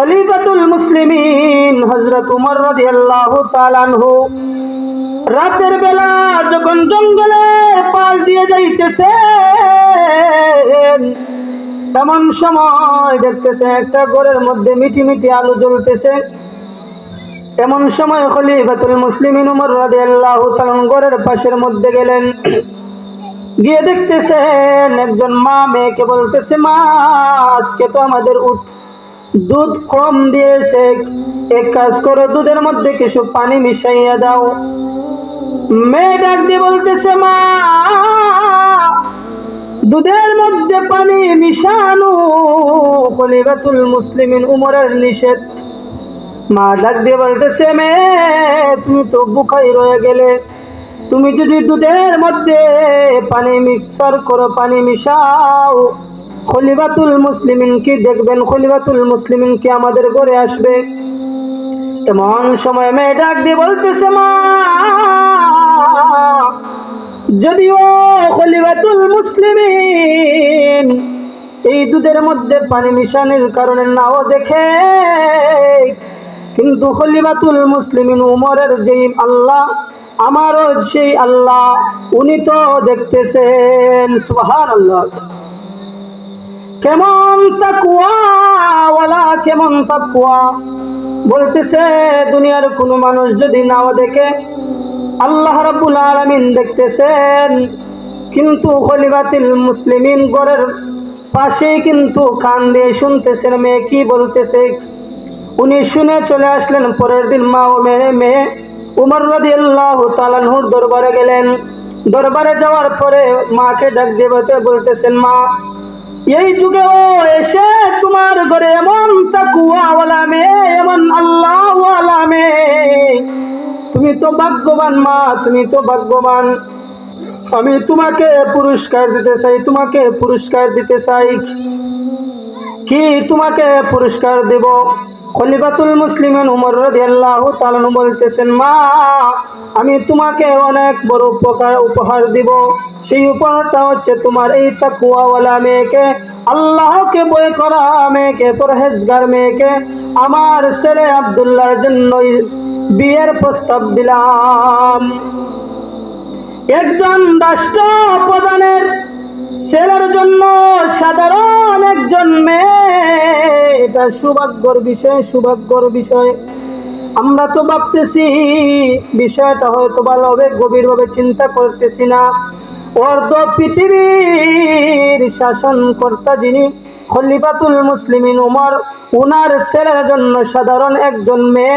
খলিফাতুল মুসলিমিন হযরত উমর রাদিয়াল্লাহু তাআলা আনহু। রাতের বেলা যখন জঙ্গলে পাল দিয়ে যাইতেছে এমন সময় দেখতেছে একটা ঘরের মধ্যে মিটি মিটি আলো জ্বলতেছে। এমন সময় খলিফাতুল মুসলিমিন উমর রাদিয়াল্লাহু তাআলা ঘরের পাশের মধ্যে গেলেন। গিয়ে দেখতেছেন একজন মা, মেয়েকে বলতেছে, মা, আজকে তো আমাদের উঠ- দুধ কম দিয়েছে। এক কাজ করো, দুধের মধ্যে কিছু পানি মিশাইয়া দাও। মেয়ে ডাক দিয়ে বলতেছে, মা, দুধের মধ্যে পানি মিশানো খলিফাতুল মুসলিমিন উমরের নিষেধ। মা ডাক দিয়ে বলতেছে, মেয়ে, তুমি তো বুখাই রয়ে গেলে। তুমি যদি দুধের মধ্যে পানি মিক্সার করো, পানি মিশাও। খলিফাতুল মুসলিমিন কি দেখবেন? খলিফাতুল মুসলিমিন কি আমাদের ঘরে আসবে? এমন সময় মেয়ে ডাক দিয়ে বলতেছে, মা, যদিও খলিফাতুল মুসলিমিন এই দুধের মধ্যে পানি মিশানোর কারণে নাও দেখে, কিন্তু খলিফাতুল মুসলিমিন উমরের যেই আল্লাহ, আমারও সেই আল্লাহ, উনি তো দেখতেছেন সুবহান আল্লাহ কেমন তাকুয়া ওয়ালা কেমন তাকুয়া বলতেছে, দুনিয়ার কোনো মানুষ যদি নাও দেখে, আল্লাহ রাব্বুল আলামিন দেখতেছেন, কিন্তু খলিফাতুল মুসলিমিন গড়ের পাশেই কিন্তু কান দিয়ে শুনতেছেন, মেয়ে কি বলতেছে? উনি শুনে চলে আসলেন, পরের দিন মা ও মেয়ে মেয়ে উমর রদি আল্লাহ তালানহুর দরবারে গেলেন। দরবারে যাওয়ার পরে মাকে ডাক দিয়ে বলতে- বলতেছেন, মা এই যুগেও এসে তোমার ঘরে এমন তাকুয়াওয়ালা মেয়ে, এমন আল্লাহওয়ালা মেয়ে। তুমি তো ভাগ্যবান মা, তুমি তো ভাগ্যবান। আমি তোমাকে পুরস্কার দিতে চাই, তোমাকে পুরস্কার দিতে চাই। কি তোমাকে পুরস্কার দেব? খলিফাতুল মুসলিমিন উমর রাদিয়াল্লাহু তাআলা বলতেছেন, মা, আমি তোমাকে অনেক বড় উপকার, উপহার দিব। সেই উপহারটা হচ্ছে তোমার এই তাকওয়াওয়ালা মেয়েকে, আল্লাহকে ভয় করা মেয়েকে, পরহেজগার মেয়েকে, আমার ছেলে আব্দুল্লাহর জন্য বিয়ের প্রস্তাব দিলাম। একজন রাষ্ট্র প্রধানের ছেলের জন্য সাধারণ একজন মেয়ে। এটা সৌভাগ্যর বিষয় সৌভাগ্যর বিষয়। আমরা তো ভাবতেছি, বিষয়টা হয়তো ভালো হবে গভীরভাবে চিন্তা করতেছি না। অর্ধ পৃথিবীর শাসনকর্তা যিনি খলিফাতুল মুসলিমিন উমর, উনার ছেলের জন্য সাধারণ একজন মেয়ে।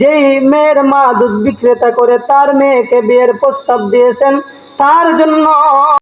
যেই মেয়ের মা দুধ বিক্রেতা করে, তার মেয়েকে বিয়ের প্রস্তাব দিয়েছেন। তার জন্য